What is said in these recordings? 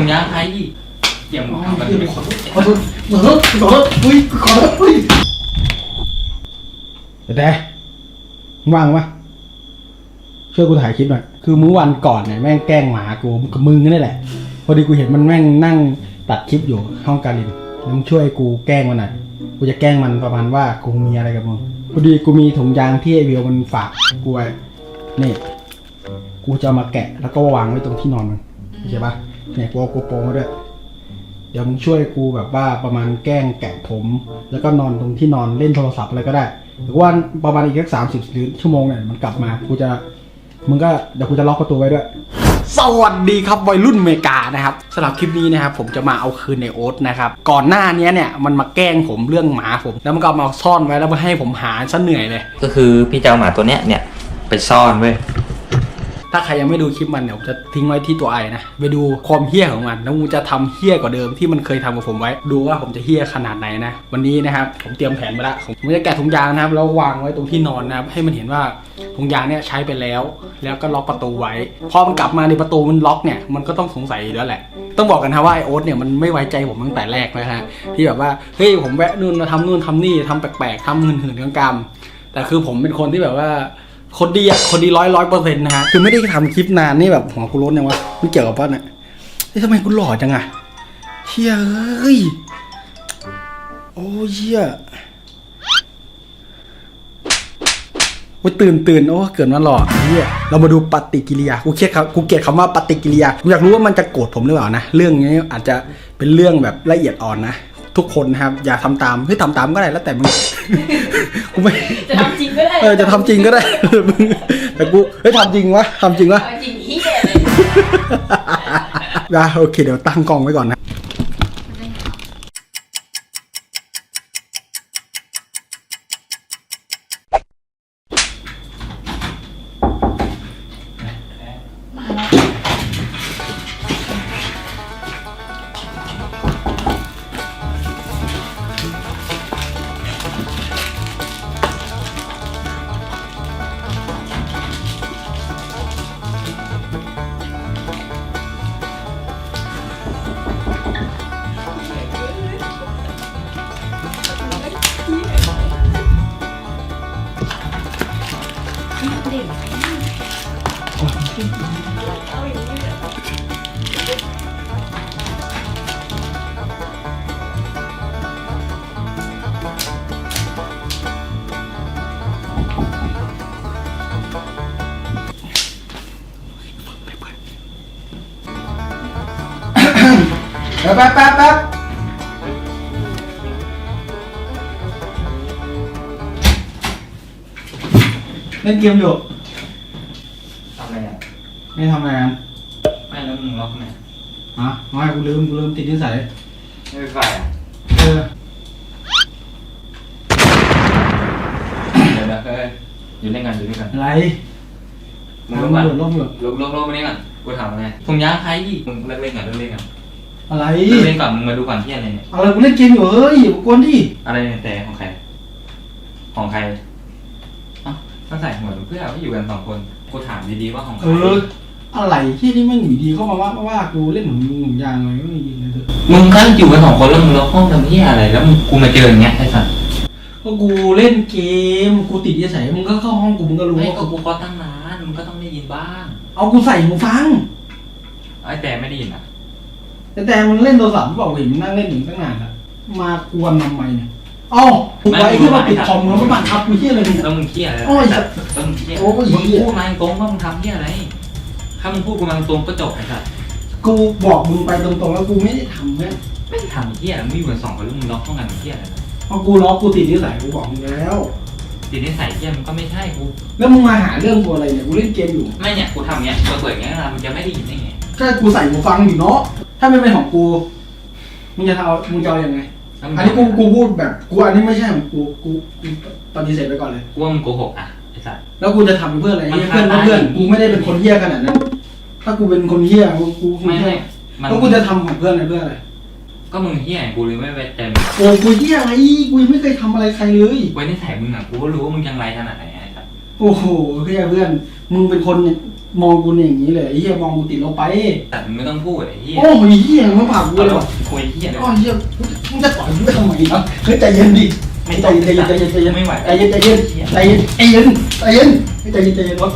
งยางใครอีกเดี๋ยมึงทำกันไม่ขอโทษขอโทษขอโทษขอโทษอุ้ยขอโทษอุ้ยแต่ว่างปะช่วยกูถ่ายคลิปหน่อย คือเมื่อวันก่อนเนี่ยแม่งแกล้งหมากูกับมึงนี่แหละ พอดีกูเห็นมันแม่งนั่งตัดคลิปอยู่ห้องการินแล้วมึงช่วยกูแกล้งมันหน่อย กูจะแกล้งมันประมาณว่ากูมีอะไรกับมึง พอดีกูมีถุงยางที่ไอวียวมันฝากกูไว้นี่ กูจะมาแกะแล้วก็วางไว้ตรงที่นอนมันโอเคปะ เนี่ยกูเอาโกโปรมาด้วยเดี๋ยวมึงช่วยกูแบบว่าประมาณแกล้งแกะผม แล้วก็นอนตรงที่นอนเล่นโทรศัพท์อะไรก็ได้ หรือว่าประมาณอีกสักสามสิบหรือชั่วโมงเนี่ยมันกลับมากูจะมึงก็เดี๋ยวกูจะล็อกประตูไว้ด้วย สวัสดีครับวัยรุ่นอเมริกานะครับสำหรับคลิปนี้นะครับผมจะมาเอาคืนในโอ๊ตนะครับก่อนหน้านี้เนี่ยมันมาแกล้งผมเรื่องหมาผม แล้วมันก็เอามาซ่อนไว้แล้วมาให้ผมหาซะเหนื่อยเลย ก็คือพี่จะเอาหมาตัวเนี้ยเนี่ยไปซ่อนเว้ย ถ้าใครยังไม่ดูคลิปมันเดี๋ยวผมจะทิ้งไว้ที่ตัวไอนะ ไปดูความเฮี้ยของมัน แล้วกูจะทำเฮี้ยกว่าเดิมที่มันเคยทำกับผมไว้ ดูว่าผมจะเฮี้ยขนาดไหนนะ วันนี้นะครับผมเตรียมแผนมาล้วผมจะแกะถุงยางนะครับแล้ววางไว้ตรงที่นอนนะครับ ให้มันเห็นว่าถุงยางเนี่ยใช้ไปแล้ว แล้วก็ล็อกประตูไว้ พอมันกลับมาในประตูมันล็อกเนี่ย มันก็ต้องสงสัยแล้วแหละ ต้องบอกกันนะว่าไอโอ๊ตเนี่ยมันไม่ไว้ใจผมตั้งแต่แรกนะฮะ ที่แบบว่า เฮ้ยผมแวะนู่นมาทำนู่นทำนี่ทำแปลกๆทำหื่นหื่นๆกลางๆแต่คือผมเป็นคนที่แบบว่า คนดีอะคนดีร้อยร้อยเปอร์เซ็นต์นะฮะคือไม่ได้ทำคลิปนานนี่แบบหัวกูรถเนี่ยวะไม่เกี่ยวกับว่าเนี่ยเฮ้ยทำไมกูหล่อจังอะเฮียเอ้ยโอ้เฮียโอ้ยตื่นตื่นโอ้เกิดมาหล่อเฮียเรามาดูปฏิกิริยากูเครียดครับกูเกลียดคำว่าปฏิกิริยากูอยากรู้ว่ามันจะโกรธผมหรือเปล่านะเรื่องนี้อาจจะเป็นเรื่องแบบละเอียดอ่อนนะ ทุกคนนะครับ อย่าทำตามเฮ้ยทำตามก็ได้แล้วแต่มึงกูไม่จะทำจริงก็ได้เออจะทำจริงก็ได้มึงแต่กูเฮ้ยทำจริงวะทำจริงวะเอาจริงเฮียเลยอะโอเคเดี๋ยวตั้งกล้องไว้ก่อนนะ ป๊บแป๊บแป๊บเล่นเกมอยู่ทำอะไรอะ ไม่ทำงานไม่แล้วมึงล็อกไหนอะไม่กูลืมกูลืมติดนิสัยไม่ไฟอะเออเดี๋ยวนะเฮ้ยอยู่เล่นกันอยู่เล่นกันอะไรมึงรู้ป่ะหลุดลบหลุดลุกลุกลุกมานี่ก่อนกูถามไงถุงยางใครอีกมึงเลิกเล่นก่อนเลิกเล่นก่อน อะไรเลิกเล่นก่อนมึงมาดูก่อนที่อะไรเนี่ยอะไรกูเล่นเกมอยู่เฮ้ยอย่ามากวนดิอะไรเนี่ยแต่ของใคร ของใครเอ้าก็ใส่หัวเพื่อว่าอยู่กันสองคนกูถามดีๆว่าของใครเอออะไรที่นี่ไม่งอยู่ดีเข้ามาว่าว่ากูเล่นหนุ่มหนุ่มยางอะไรไม่ยินเลยเถอะมึงก็อยู่กันสองคนแล้วมึงล็อกห้องทำเหี้ยอะไรแล้วมึงกูมาเจออย่างเงี้ยไอ้สัสก็กูเล่นเกมกูติดนิสัยมึงก็เข้าห้องกูมึงก็รู้ไม่ว่าก็กูก็ตั้งนานมึงก็ต้องได้ยินบ้าง เอากูใส่หูฟังไอ้แต่ไม่ได้ยินอะ แต่แต่มันเล่นโทรศัพท์บอกเห็นมันนั่งเล่นอยู่ตั้งนานแล้วมากวนทำไมเนี่ยเอ้ากูไว้ที่ว่าปิดคอมแล้วมันบังคับกูที่อะไรเนี่ย แล้วมึงเครียดอะไรโอ้ยแล้วมึงเครียดโอ้ย มึงพูดมาตรงๆว่ามึงทำเหี้ยอะไร ถ้ามึงพูดกูมาตรงๆก็จบไอ้สัสกูบอกมึงไปตรงๆแล้วกูไม่ได้ทำเนี่ยไม่ได้ทำเหี้ยมึงอยู่กันสองคนแล้วมึงล็อกห้องกันเหี้ยอะไรเพราะกูล็อกกูติดนิสัยกูบอกมึงแล้วทีนี้ใส่เหี้ยมันก็ไม่ใช่กู แล้วมึงมาหาเรื่องกูอะไรเนี่ยกูเล่นเกมอยู่ไม่เนี่ยกูทำเงี้ยกูเปิดเงี้ยนะมึงจะไม่ได้ยินได้ไง ก็กูใส่หูฟังอยู่เนาะ ถ้าไม่เป็นของกูมึงจะเอามึงจะเอายังไงแล้วมึงอันนี้กูกูพูดแบบกูอันนี้ไม่ใช่ของกูกูกูปฏิเสธไปก่อนเลย กูว่ามึงโกหกอะไอ้สัสแล้วกูจะทำเพื่ออะไรมันเพื่อนท้าทายเพื่อนกูไม่ได้เป็นคนเหี้ยขนาดนั้นถ้ากูเป็นคนเหี้ยกูกูคงไม่เหี้ไม่ยมันแล้วกูจะทำของเพื่อนอะไรเพื่ออะไรก็มึงเหี้ยกูเลยไม่ไว้ใจมึงโอ้กูเหี้ยอะไรกูยังไม่เคยทำอะไรใครเลย ไว้ในใส่มึงอะกูก็รู้ว่ามึงยังไรขนาดไหนไอ้สัสโอ้โหเพื่อนเพื่อน มึงเป็นคนเนี่ยมองกูเนี่ยอย่างนี้เลยไอ้เหี้ยมองกูติดลบไปแต่มึงไม่ต้องพูดไอ้เหี้ยโอ้ยเหี้ยมึงผลักกูเอาเลยแล้วว่ะคุยเหี้ยเลยโอ้ยเหี้ยมึงจะต่อยกูไปทำไมเนาะเฮ้ยใจเย็นดิไม่ใจต้องเย็นใจเย็นใจเย็นใจเย็นไม่ไหวใจเย็นใจเย็นใจเย็นใจเย็นใจเย็นใจเย็นใจเย็นวะ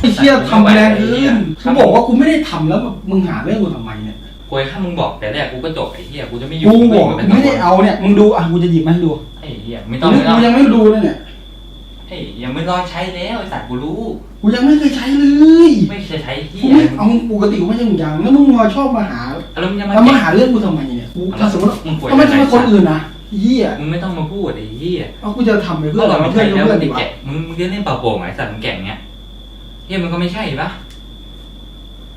ไอ้เหี้ยทำแรงเกินกูบอกว่ากูไม่ได้ทำแล้วแบบมึงหาเรื่องกูทำไมเนี่ยกูถ้ามึงบอกแต่แรกกูก็จบไอ้เหี้ยกูจะไม่อยู่กูบอกงไม่ได้เอาเนี่ยมึงดูอะกูจะหยิบมาให้ดูไอ้เหี้ยไม่ต้องไม่ต้องกูยังไม่ดูเลยเนี่ย ไอ้ยังไม่รอใช้แล้วไอ้สัตว์กูรู้ กูยังไม่เคยใช้เลยไม่เคยใช้เหี้กูยไม่เอาปกติกูไม่ใช่มึงยังแล้วมึงมาชอบมาหาแล้วมึงจะมาแล้วมาหาเรื่องกูทำไมเนี่ยกูถ้าสมมติมึงป่วยก็ไม่ใช่คนอื่นนะเหี้ยมึงไม่ต้องมาพูดไอ้เหี้ยเอากูจะทำไปเพื่เมื่อออะไรก่อนมันเพื่ใช่อนแล้วเพื่อมันนดีกว่าแก่มึงมึงเล่นเป่าโป่งไอ้สัตว์มึงแก่งเนี้ยเหี้ยมันก็ไม่ใช่ปะ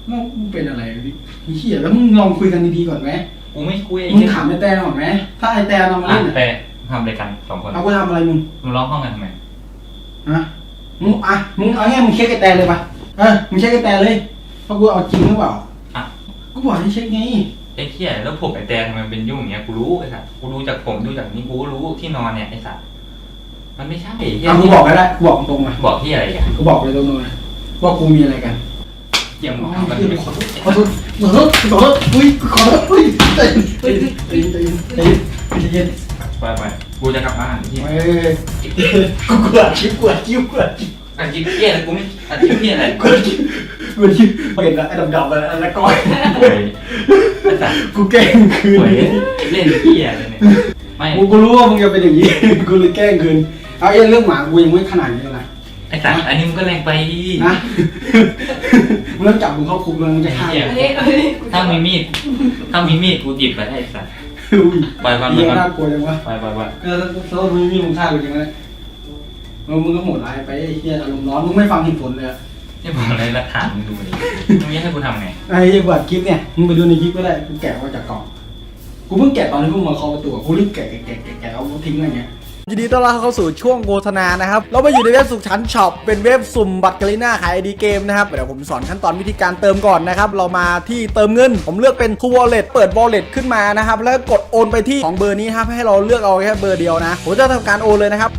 มึงเป็นอะไรดิเหี้ยแล้วมึงลองคุยกันดีๆก่อนไหมกูไม่คุยไอ้มึงเหี้ยถามไอ้แตนก่อนไหมถ้าไอ้แตนเอามาอะเล่นเนี่ยแต่ทำอะไรกันสองคนเอากูทำอะไรมึงมึงร้องห้องกันทำไม ฮะมึงอะมึงเอาง่ายมึงเช็คไอ้แตนเลยปะเออมึงเช็คไอ้แตนเลยเพราะกูเอาจริงหรือเปล่าอะ กูบอกให้เช็คไงไอ้เหี้ยแล้วผมไอ้แตงมันเป็นยุ่งอย่างเงี้ยกูรู้ไอ้สัตว์กูดูจากผมดูจากนี้กูก็รู้ที่นอนเนี่ยไอ้สัตว์มันไม่ใช่ไอ้เหี้ยเอากูบอกก็ได้กูบอกตรงๆมาบอกที่อะไรอะกูบอกเลยตรงๆนะว่ากูมีอะไรกันเหี้ยมึงอ๋อทำมันเหี้ยไม่ขอโทษขอโทษขอโทษขอโทษอุ้ยขอโทษอุ้ยใจเย็นใจเย็นใจเย็นใจเย็นใจเย็นไปไปกูจะกลับบ้านที่ กูกลัวชิปกลัวชิปกลัวชิปอันจิ๊บเหี้ยแล้วกูไม่อันจิ๊บเหี้ยอะไรกลัวชิปกลัวชิปเห็นแล้วไอ้ดำๆอะไรอะไรก้อยโวยกูแกล้งคืนเล่นเหี้ยเลยเนี่ยไม่กูกูรู้ว่ามึงจะเป็นอย่างนี้กูเลยแกล้งคืนเอาเอ้ยเรื่องหมากูยังไม่ขนาดนี้เลยไอ้สัตว์อันนี้มึงก็แรงไปนะมึงต้องจับมึงเข้าคุกเลยมึงจะฆ่าเห็นนี้อันนี้ถ้ามีมีดถ้ามีมีดกูหยิบไปได้ไอ้สัตว์อุ้ยปล่อยก่อนปล่เหี้อยก่อนน่ากลัวจังวะไปไปไปเออถ้ามึงมีมึงฆ่ากูจริงเลย เออมึงก็โหดร้ายไปไอ้เหี้ยอารมณ์ร้อนมึงไม่ฟังเหตุผลเลยอะนี่บอกอะไรหลักฐานมึงดูดิมึงจะให้กูทำไงไอ้เหี้ยกว่าคลิปเนี่ยมึงไปดูในคลิปก็ได้กูแกะมาจากกล่องกูเพิ่งแกะตอนที่พวกมึงมาเคาะประตูอะกูรีบแกะแกะแกะแกะแกะเอาทิ้งอะไรเงี้ย ยินดีต้อนรับเข้าสู่ช่วงโฆษณานะครับ เรามาอยู่ในเว็บสุขชั้นช็อป เป็นเว็บสุ่มบัตรกาลิน่าขายไอดีเกมนะครับ เดี๋ยวผมสอนขั้นตอนวิธีการเติมก่อนนะครับ เรามาที่เติมเงิน ผมเลือกเป็น True Wallet เปิด Wallet ขึ้นมานะครับ แล้วกดโอนไปที่ของเบอร์นี้ครับ ให้เราเลือกเอาแค่เบอร์เดียวนะ ผมจะทำการโอนเลยนะครับ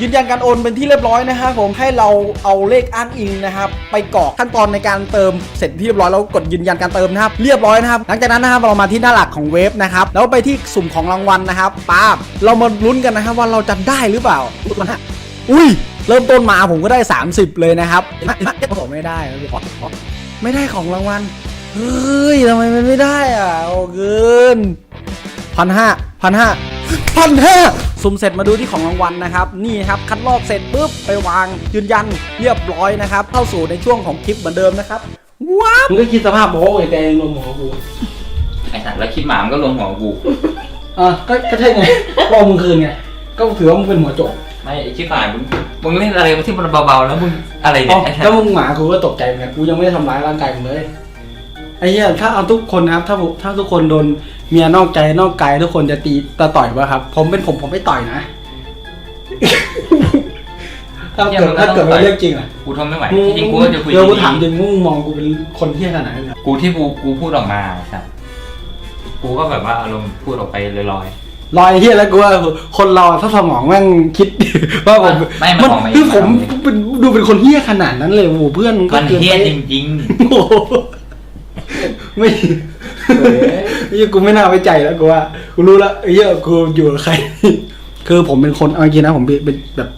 ยืนยันการโอนเป็นที่เรียบร้อยนะครับผมให้เราเอาเลขอ้างอิงนะครับไปกรอกขั้นตอนในการเติมเสร็จที่เรียบร้อยแล้วกดยืนยันการเติมนะครับเรียบร้อยนะครับหลังจากนั้นนะครับเรามาที่หน้าหลักของเว็บนะครับแล้วไปที่สุ่มของรางวัลนะครับป้าบเรามาลุ้นกันนะครับว่าเราจะได้หรือเปล่าอุ้ยเริ่มต้นมาผมก็ได้ 30 เลยนะครับไหมเห็นไหมผมไม่ได้ขอขอไม่ได้ของรางวัลเฮ้ยทำไมมันไม่ได้อะโอ้เกินพันห้าพันห้า พันห้าสุ่มเสร็จมาดูที่ของรางวัลนะครับ นี่ครับ คัดลอกเสร็จปุ๊บ ไปวางยืนยันเรียบร้อยนะครับ เข้าสู่ในช่วงของคลิปเหมือนเดิมนะครับ ว้าวมึงก็คิดสภาพโบ้ไอ้แต่รวมหัวกูไอ้สัตว์แล้วคิดหมามันก็ลงหัวกู อะก็ก็ใช่ไงก็เอามึงคืนไง ก็ถือว่ามึงเป็นหัวโจกไม่ไอ้ชิบหายมึงมึงเล่นอะไรมาที่มันเบาๆแล้วมึงอะไรอ๋เนี่อยไอ้สัตแล้วว์มึงหมากูก็ตกใจเหมือนกันกูยังไม่ได้ทำร้ายร่างกายมึงเลย ไอ้เหี้ยถ้าเอาทุกคนนะครับ ถ้าผมถ้าทุกคนโดนเมียนอกใจนอกกายทุกคนจะตีตะต่อยป่ะครับ ผมเป็นผมผมไม่ต่อยนะ ถ้าเกิดถ้าเกิดเป็นเรื่องจริงอะกูทนไม่ไหวจริงๆกูก็จะคุยเดี๋ยวกูดีถามจริงมึงมองกูเป็นคนเที่ยขนาดไหนเนี่ยๆกูที่กูกูพูดออกมาไอ้สัตว์กูก็แบบว่าอารมณ์พูดออกไปลอยรอยเที่ยแล้วกูว่าคนเราถ้าสมองแม่งคิดว่าผมไม่มันออกมาคือผมเองเป็นดูเป็นคนเที่ยขนาดนั้นเลยโอ้โหเพื่อนๆก็มันเกินเฮี้ไปยจริงโอ้โห ไม่ไอ้เหี้ยกูไม่น่าไว้ใจแล้วกูว่ากูรู้แล้วไอ้เหี้ยกูอยู่กับใคร คือผมเป็นคนเอาจริงนะผมเป็นแบบ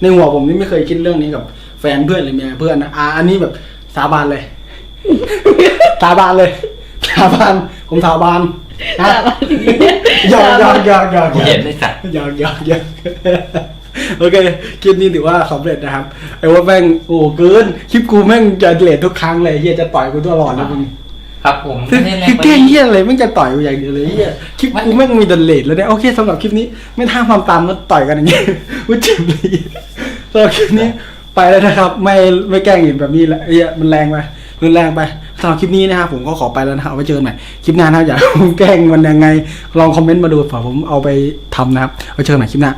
ในหัวผมนี่ไม่เคยคิดเรื่องนี้กับ แฟนเพื่อนหรือเมียเพื่อนนะอ่าอันนี้แบบสาบานเลย สาบานเลยสาบานผมสาบานฮะหยอกหยอกหยอกหยอกๆกูเห็นไอ้สัตว์หยอกหยอกหยอกโอเคคลิปนี้ถือว่าสำเร็จนะครับไอ้ว่าแม่งโอ้เกินคลิปกูแม่งจะเลททุกครั้งเลยเฮียจะต่อยกูตลอดเลยมึง ครับผมคือไม่ได้แรคืงอไปเก่งเฮียอะไรแม่งจะต่อยกูอย่างเดียวเลยเฮียคลิปกูแม่งมีดันเลทแล้วเนี่ยโอเคสำหรับคลิปนี้ไม่ท่าความตามก็ต่อยกันอย่างเงี้ยว่าเจ็บเลยสำหรับคลิปนี้ไปแล้วนะครับ ไม่ไม่แกล้งอีกแบบนี้ละเฮียมันแรงไปรุนแรงไปสำหรับคลิปนี้นะครับผมก็ขอไปแล้วนะครับเอาไว้เจอกันใหม่คลิปหน้านะครับอยากให้ผมแกล้งมันยังไง ลองคอมเมนต์มาดูเผื่อผมเอาไปทำนะครับไว้เจอกันใหม่คลิปหน้า